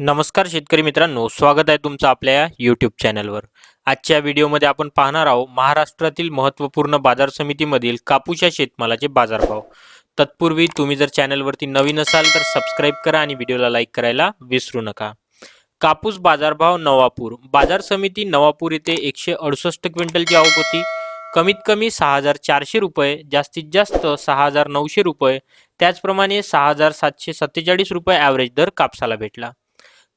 नमस्कार शेतकरी मित्रांनो स्वागत आहे तुमचं आपल्या या यूट्यूब चॅनलवर आजच्या व्हिडिओमध्ये आपण पाहणार आहोत महाराष्ट्रातील महत्त्वपूर्ण बाजार समितीमधील कापूस या शेतमालाचे बाजारभाव. तत्पूर्वी तुम्ही जर चॅनलवरती नवीन असाल तर सबस्क्राईब करा आणि व्हिडिओला लाईक करायला विसरू नका. कापूस बाजारभाव नवापूर. बाजार समिती नवापूर येथे एकशे अडुसष्ट क्विंटलची आवक होती. कमीत कमी सहा हजार चारशे रुपये जास्तीत जास्त सहा हजार नऊशे रुपये त्याचप्रमाणे सहा हजार सातशे सत्तेचाळीस रुपये ॲव्हरेज दर कापसाला भेटला.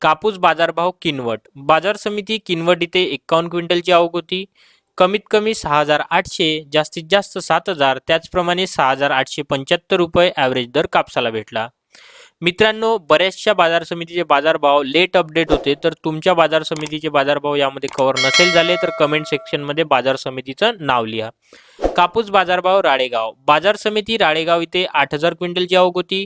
कापूस बाजारभाव किनवट. बाजार समिती किनवट इथे एक्कावन्न क्विंटलची आवक होती. कमीत कमी सहा हजार आठशे जास्तीत जास्त सात हजार त्याचप्रमाणे सहा हजार आठशे पंच्याहत्तर रुपये ॲव्हरेज दर कापसाला भेटला. मित्रांनो बऱ्याचशा बाजार समितीचे बाजारभाव लेट अपडेट होते तर तुमच्या बाजार समितीचे बाजारभाव यामध्ये कव्हर नसेल झाले तर कमेंट सेक्शनमध्ये बाजार समितीचं नाव लिहा. कापूस बाजारभाव राळेगाव. बाजार समिती राळेगाव इथे आठ हजार क्विंटलची आवक होती.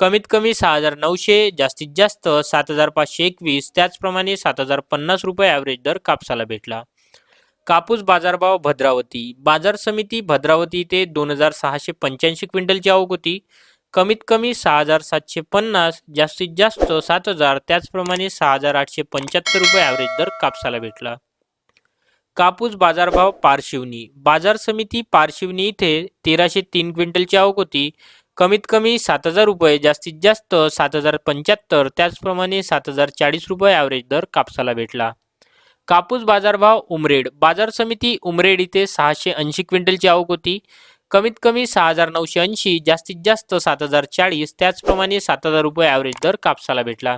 कमीत कमी सहा हजार नऊशे जास्तीत जास्त सात हजार पाचशे एकवीस त्याचप्रमाणे सात हजार पन्नास रुपये ॲव्हरेज दर कापसाला भेटला. कापूस बाजारभाव भद्रावती. बाजार समिती भद्रावती इथे दोन हजार सहाशे पंच्याऐंशी क्विंटलची आवक होती. कमीत कमी सहा हजार सातशे पन्नास जास्तीत जास्त सात हजार त्याचप्रमाणे सहा हजार आठशे पंच्याहत्तर रुपये ॲव्हरेज दर कापसाला भेटला. कापूस बाजारभाव पारशिवनी. बाजार समिती पारशिवनी इथे तेराशे तीन क्विंटलची आवक होती. कमीत कमी सात हजार रुपये जास्तीत जास्त सात हजार पंच्याहत्तर त्याचप्रमाणे सात हजार चाळीस रुपये ॲव्हरेज दर कापसाला भेटला. कापूस बाजारभाव उमरेड. बाजार समिती उमरेड इथे सहाशे ऐंशी क्विंटलची आवक होती. कमीत कमी सहा हजार नऊशे ऐंशी जास्तीत जास्त सात हजार चाळीस त्याचप्रमाणे सात हजार रुपये ॲव्हरेज दर कापसाला भेटला.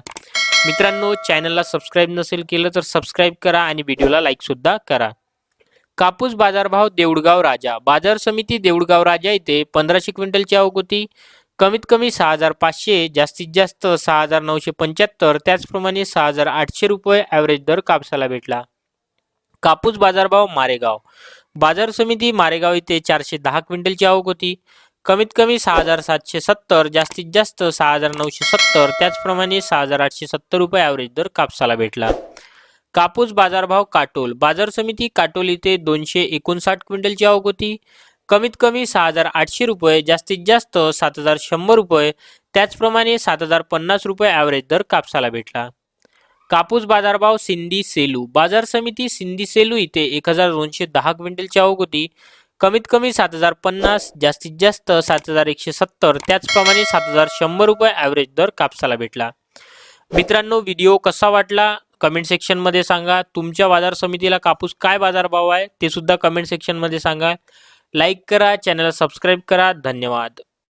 मित्रांनो चॅनलला सबस्क्राईब नसेल केलं तर सबस्क्राईब करा आणि व्हिडिओला लाईकसुद्धा करा. कापूस बाजारभाव देऊळगाव राजा. बाजार समिती देऊळगाव राजा इथे पंधराशे क्विंटलची आवक होती. कमीत कमी सहा हजार पाचशे जास्तीत जास्त सहा हजार नऊशे पंच्याहत्तर त्याचप्रमाणे सहा हजार आठशे रुपये ॲव्हरेज दर कापसाला भेटला. कापूस बाजारभाव मारेगाव. बाजार समिती मारेगाव इथे चारशे दहा क्विंटलची आवक होती. कमीत कमी सहा हजार सातशे सत्तर जास्तीत जास्त सहा हजार नऊशे सत्तर त्याचप्रमाणे सहा हजार आठशे सत्तर रुपये ॲव्हरेज दर कापसाला भेटला. कापूस बाजारभाव काटोल. बाजार समिती काटोल इथे दोनशे एकोणसाठ क्विंटलची आवक होती. कमीत कमी सहा हजार आठशे रुपये जास्तीत जास्त सात हजार शंभर रुपये त्याचप्रमाणे सात हजार पन्नास रुपये ॲव्हरेज दर कापसाला भेटला. कापूस बाजारभाव सिंधी सेलू. बाजार समिती सिंधी सेलू इथे एक हजार दोनशे दहा क्विंटलची आवक होती. कमीत कमी सात हजार पन्नास जास्तीत जास्त सात हजार एकशे सत्तर त्याचप्रमाणे सात हजार शंभर रुपये ॲव्हरेज दर कापसाला भेटला. मित्रांनो व्हिडिओ कसा वाटला? कमेंट सेक्शनमध्ये सांगा. तुमच्या बाजार समितीला कापूस काय बाजारभाव आहे ते सुद्धा कमेंट सेक्शनमध्ये सांगा. लाईक करा चॅनलला सबस्क्राईब करा. धन्यवाद.